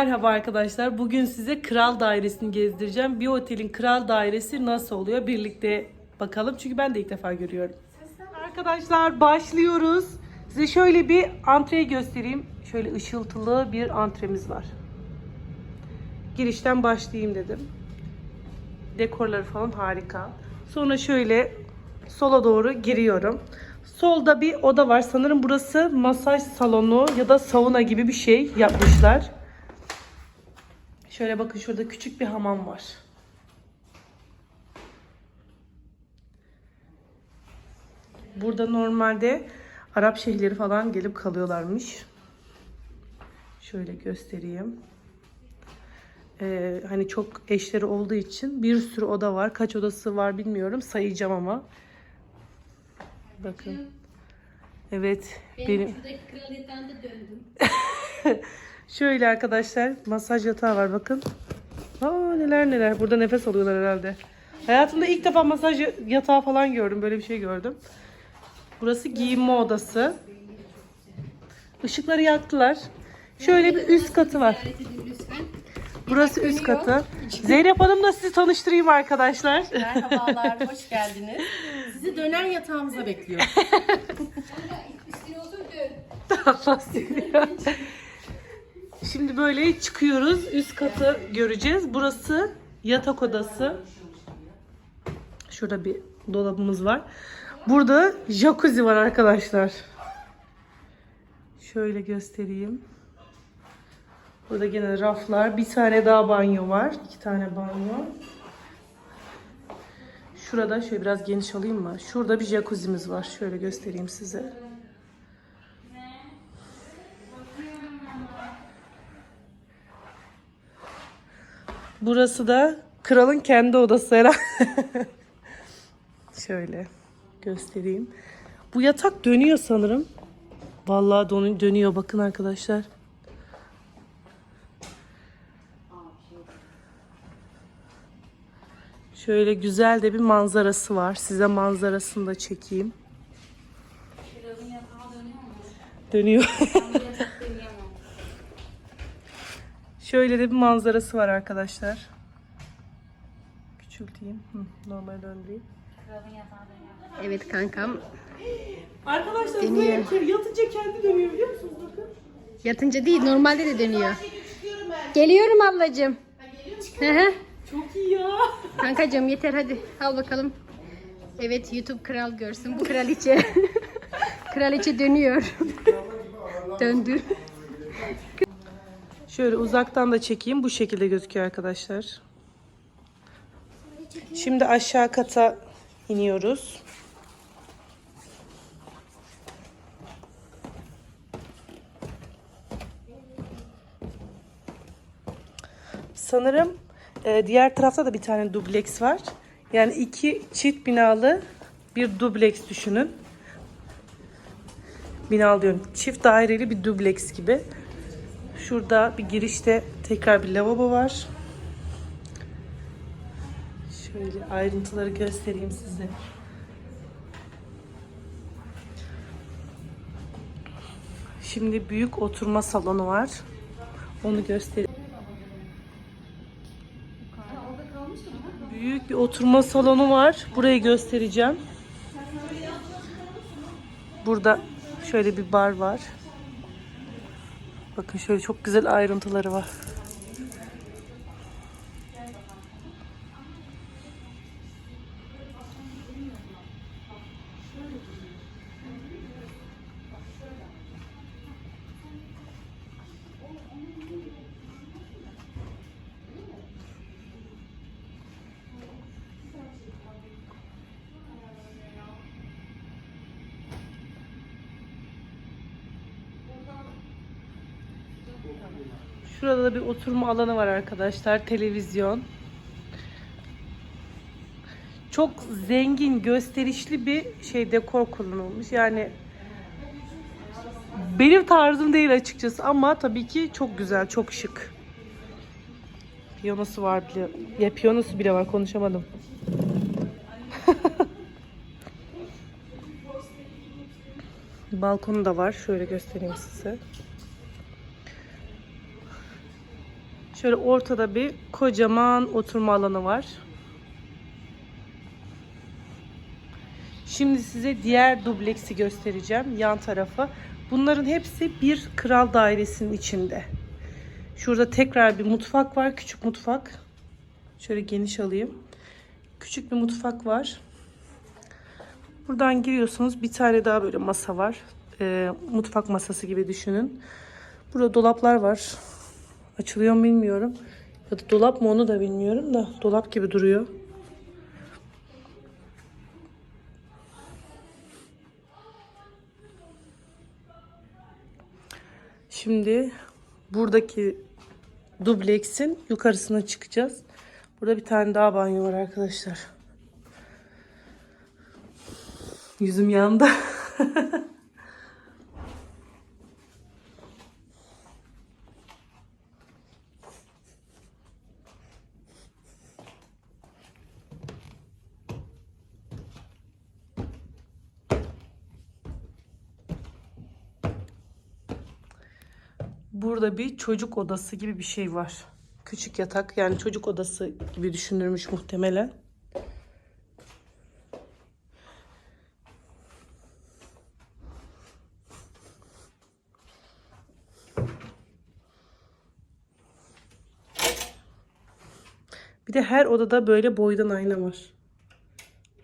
Merhaba arkadaşlar. Bugün size kral dairesini gezdireceğim. Bir otelin kral dairesi nasıl oluyor? Birlikte bakalım. Çünkü ben de ilk defa görüyorum. Arkadaşlar başlıyoruz. Size şöyle bir antreyi göstereyim. Şöyle ışıltılı bir antremiz var. Girişten başlayayım dedim. Dekorları falan harika. Sonra şöyle sola doğru giriyorum. Solda bir oda var. Sanırım burası masaj salonu ya da sauna gibi bir şey yapmışlar. Şöyle bakın şurada küçük bir hamam var. Burada normalde Arap şeyhleri falan gelip kalıyorlarmış. Şöyle göstereyim. Ee, hani çok eşleri olduğu için bir sürü oda var. Kaç odası var bilmiyorum. Sayacağım ama. Bakın. Evet. Benim, Benim. şuradaki kraliyetten de döndüm. Şöyle arkadaşlar masaj yatağı var bakın. Aa neler neler. Burada nefes alıyorlar herhalde. Hayatımda ilk defa masaj yatağı falan gördüm. Böyle bir şey gördüm. Burası giyinme odası. Işıkları yaktılar. Şöyle bir üst katı var. Burası üst katı. Zeynep Hanım'la sizi tanıştırayım arkadaşlar. Merhabalar, hoş geldiniz. Sizi dönen yatağımıza otur dön. Şimdi böyle çıkıyoruz. Üst katı göreceğiz. Burası yatak odası. Şurada bir dolabımız var. Burada jacuzzi var arkadaşlar. Şöyle göstereyim. Burada gene raflar. Bir tane daha banyo var. İki tane banyo. Şurada şöyle biraz geniş alayım mı? Şurada bir jacuzzi'miz var. Şöyle göstereyim size. Burası da kralın kendi odası herhalde. Şöyle göstereyim. Bu yatak dönüyor sanırım. Vallahi donu- dönüyor bakın arkadaşlar. Şöyle güzel de bir manzarası var. Size manzarasını da çekeyim. Dönüyor. Şöyle de bir manzarası var arkadaşlar. Küçülteyim. Hı, normale döndüreyim. Evet kankam. Arkadaşlar Dönüyor. böyle yatınca kendi dönüyor biliyor musunuz? Bakın. Yatınca değil normalde de dönüyor. Geliyorum ablacığım. Hı hı. Çok iyi ya. Kankacığım yeter hadi al bakalım. Evet YouTube kral görsün bu kraliçe. kraliçe dönüyor. Döndü. Şöyle uzaktan da çekeyim. Bu şekilde gözüküyor arkadaşlar. Şimdi aşağı kata iniyoruz. Sanırım e, diğer tarafta da bir tane dubleks var. Yani iki çift binalı bir dubleks düşünün. Binalı diyorum. Çift daireli bir dubleks gibi. Şurada bir girişte tekrar bir lavabo var. Şöyle ayrıntıları göstereyim size. Şimdi büyük oturma salonu var. Onu göstereyim. Büyük bir oturma salonu var. Burayı göstereceğim. Burada şöyle bir bar var. Bakın şöyle çok güzel ayrıntıları var. Şurada da bir oturma alanı var arkadaşlar. Televizyon. Çok zengin, gösterişli bir şey dekor kullanılmış. Yani benim tarzım değil açıkçası ama tabii ki çok güzel, çok şık. Piyanosu var bile. Ya piyanosu bile var konuşamadım. Balkonu da var. Şöyle göstereyim size. Şöyle ortada bir kocaman oturma alanı var. Şimdi size diğer dubleksi göstereceğim yan tarafı. Bunların hepsi bir kral dairesinin içinde. Şurada tekrar bir mutfak var, küçük mutfak. Şöyle geniş alayım. Küçük bir mutfak var. Buradan giriyorsunuz. Bir tane daha böyle masa var. Ee, mutfak masası gibi düşünün. Burada dolaplar var. Açılıyor mu bilmiyorum. Ya da dolap mı onu da bilmiyorum da dolap gibi duruyor. Şimdi buradaki dubleksin yukarısına çıkacağız. Burada bir tane daha banyo var arkadaşlar. Yüzüm yandı. Burada bir çocuk odası gibi bir şey var. Küçük yatak yani çocuk odası gibi düşünülmüş muhtemelen. Bir de her odada böyle boydan ayna var.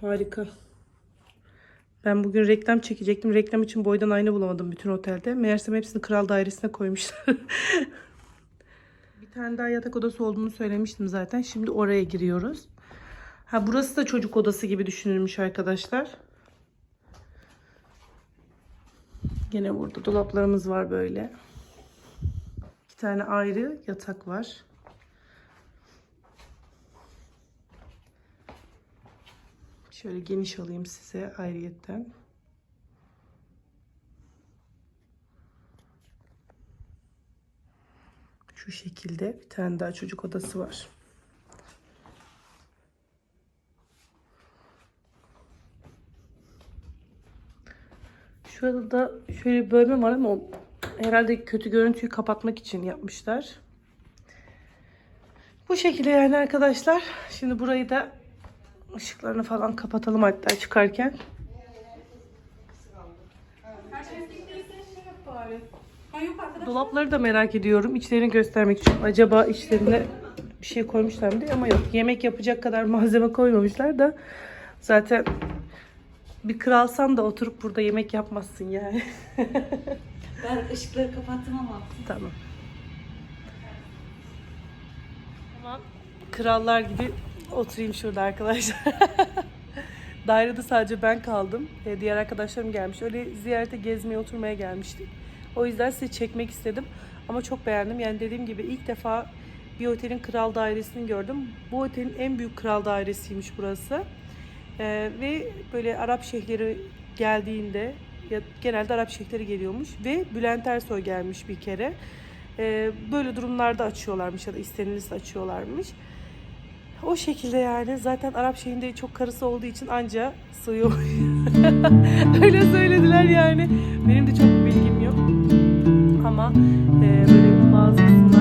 Harika. Ben bugün reklam çekecektim. Reklam için boydan ayna bulamadım bütün otelde. Meğersem hepsini kral dairesine koymuşlar. bir tane daha yatak odası olduğunu söylemiştim zaten. Şimdi oraya giriyoruz. Ha burası da çocuk odası gibi düşünülmüş arkadaşlar. Gene burada dolaplarımız var böyle. İki tane ayrı yatak var. Şöyle geniş alayım size ayrıyetten. Şu şekilde bir tane daha çocuk odası var. Şurada da şöyle bir bölme var ama herhalde kötü görüntüyü kapatmak için yapmışlar. Bu şekilde yani arkadaşlar. Şimdi burayı da ışıklarını falan kapatalım hatta çıkarken. Dolapları da merak ediyorum. İçlerini göstermek için. Acaba içlerine bir şey koymuşlar mı diye ama yok. Yemek yapacak kadar malzeme koymamışlar da zaten bir kralsan da oturup burada yemek yapmazsın yani. Ben ışıkları kapattım ama. Tamam. Tamam. Krallar gibi oturayım şurada arkadaşlar. Dairede sadece ben kaldım. Ee, Diğer arkadaşlarım gelmiş. Öyle ziyarete gezmeye oturmaya gelmiştik. O yüzden size çekmek istedim. Ama çok beğendim. Yani dediğim gibi ilk defa bir otelin kral dairesini gördüm. Bu otelin en büyük kral dairesiymiş burası. Ee, ve böyle Arap şeyhleri geldiğinde ya genelde Arap şeyhleri geliyormuş ve Bülent Ersoy gelmiş bir kere. Ee, böyle durumlarda açıyorlarmış ya da istenilirse açıyorlarmış. O şekilde yani zaten Arap şeyhinde çok karısı olduğu için anca sığıyor. Öyle söylediler yani. Benim de çok bilgim yok. Ama e, böyle bazı kısımlar